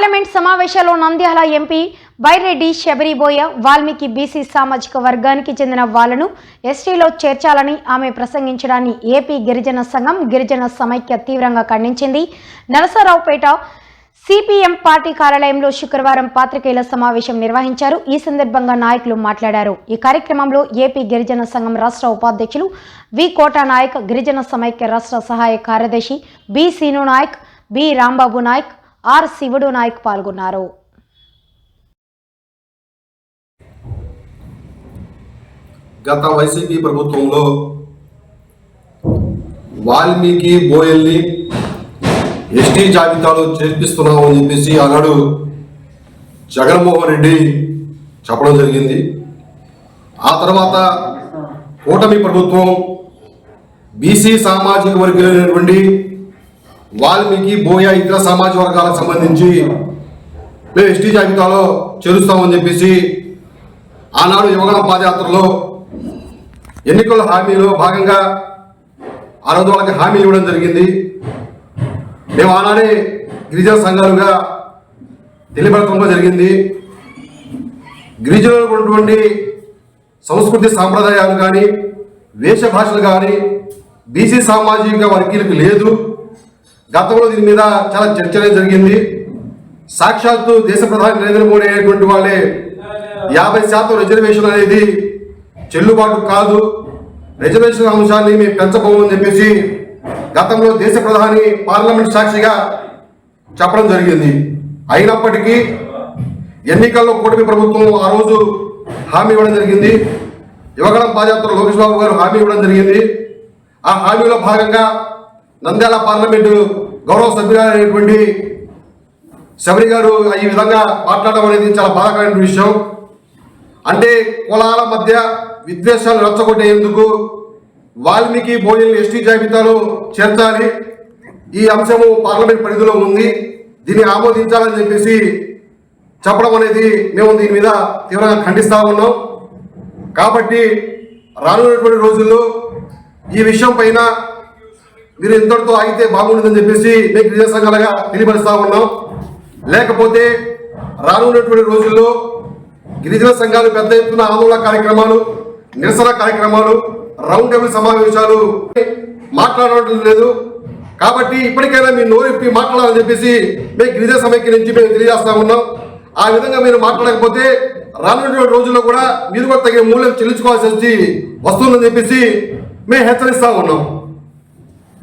Parliament సమావేశంలో Nandyal MP Byreddy శబరిబోయ Valmiki BC సామాజిక వర్గానికి చెందిన వాళ్ళను ఎస్టీలో చేర్చాలని ఆమె ప్రసంగించడాన్ని ఏపీ గిరిజన సంఘం గిరిజన సమైక్య తీవ్రంగా ఖండించింది. నరసరావుపేట సిపిఎం పార్టీ కార్యాలయంలో శుక్రవారం పాత్రికేయుల సమావేశం నిర్వహించారు. ఈ సందర్భంగా నాయకులు మాట్లాడారు. ఈ కార్యక్రమంలో ఏపీ గిరిజన సంఘం రాష్ట్ర ఉపాధ్యక్షులు వి. కోటా నాయక్ గిరిజన సమైక్య రాష్ట్ర సహాయ కార్యదర్శి B. Seenu Nayak B. Rambabu Nayak R Shivudu Nayak పాల్గొన్నారు. గత వైసీపీ ప్రభుత్వంలో వాల్మీకి బోయల్ని ఎస్టీ జాబితాలో చేర్పిస్తున్నామని చెప్పేసి ఆనాడు జగన్మోహన్ రెడ్డి చెప్పడం జరిగింది. ఆ తర్వాత కూటమి ప్రభుత్వం బీసీ సామాజిక వర్గమైనటువంటి వాల్మీకి బోయ ఇతర సమాజ వర్గాలకు సంబంధించి మేము ఎస్టీ జాబితాలో చేరుస్తామని చెప్పేసి ఆనాడు యువగణ పాదయాత్రలో ఎన్నికల హామీలో భాగంగా ఆ రోజు వాళ్ళకి హామీ ఇవ్వడం జరిగింది. మేము ఆనాడే గిరిజన సంఘాలుగా తెలియబడటంలో జరిగింది. గిరిజనులకు ఉన్నటువంటి సంస్కృతి సాంప్రదాయాలు కానీ వేష భాషలు కానీ బీసీ సామాజిక వర్గీలకు లేదు. గతంలో దీని మీద చాలా చర్చ జరిగింది. సాక్షాత్తు దేశ ప్రధాని నరేంద్ర మోడీ అనేటువంటి వాళ్ళే యాభై శాతం రిజర్వేషన్ అనేది చెల్లుబాటు కాదు. రిజర్వేషన్ అంశాన్ని మేము పెంచబోమని చెప్పేసి గతంలో దేశ ప్రధాని పార్లమెంట్ సాక్షిగా చెప్పడం జరిగింది. అయినప్పటికీ ఎన్నికల్లో కూటమి ప్రభుత్వం ఆ రోజు హామీ ఇవ్వడం జరిగింది. యువగళం పాదయాత్ర లోకేష్ బాబు గారు హామీ ఇవ్వడం జరిగింది. ఆ హామీలో భాగంగా నంద్యాల పార్లమెంటు గౌరవ సభ్యులైనటువంటి శబరి గారు ఈ విధంగా మాట్లాడడం అనేది చాలా బాధాకరమైన విషయం. అంటే కులాల మధ్య విద్వేషాలు రచ్చగొట్టేందుకు వాల్మీకి బోయల్ని ఎస్టీ జాబితాలో చేర్చాలి. ఈ అంశము పార్లమెంట్ పరిధిలో ఉంది. దీన్ని ఆమోదించాలని చెప్పేసి చెప్పడం అనేది మేము దీని మీద తీవ్రంగా ఖండిస్తా ఉన్నాం. కాబట్టి రానున్నటువంటి రోజుల్లో ఈ విషయం పైన మీరు ఇంతటితో ఆగితే బాగుంటుందని చెప్పేసి మేము గిరిజన సంఘాలుగా తెలియపరుస్తా ఉన్నాం. లేకపోతే రానున్నటువంటి రోజుల్లో గిరిజన సంఘాలు పెద్ద ఎత్తున ఆందోళన కార్యక్రమాలు నిరసన కార్యక్రమాలు రౌండ్ టేబుల్ సమావేశాలు మాట్లాడటం లేదు. కాబట్టి ఇప్పటికైనా మీరు నోరెప్పి మాట్లాడాలని చెప్పేసి మేము గిరిజన సమైక్య నుంచి మేము తెలియజేస్తా ఉన్నాం. ఆ విధంగా మీరు మాట్లాడకపోతే రానున్నటువంటి రోజుల్లో కూడా మీరు కూడా తగిన మూల్యం చెల్లించుకోవాల్సి వచ్చి వస్తుందని చెప్పేసి మేము హెచ్చరిస్తా ఉన్నాం.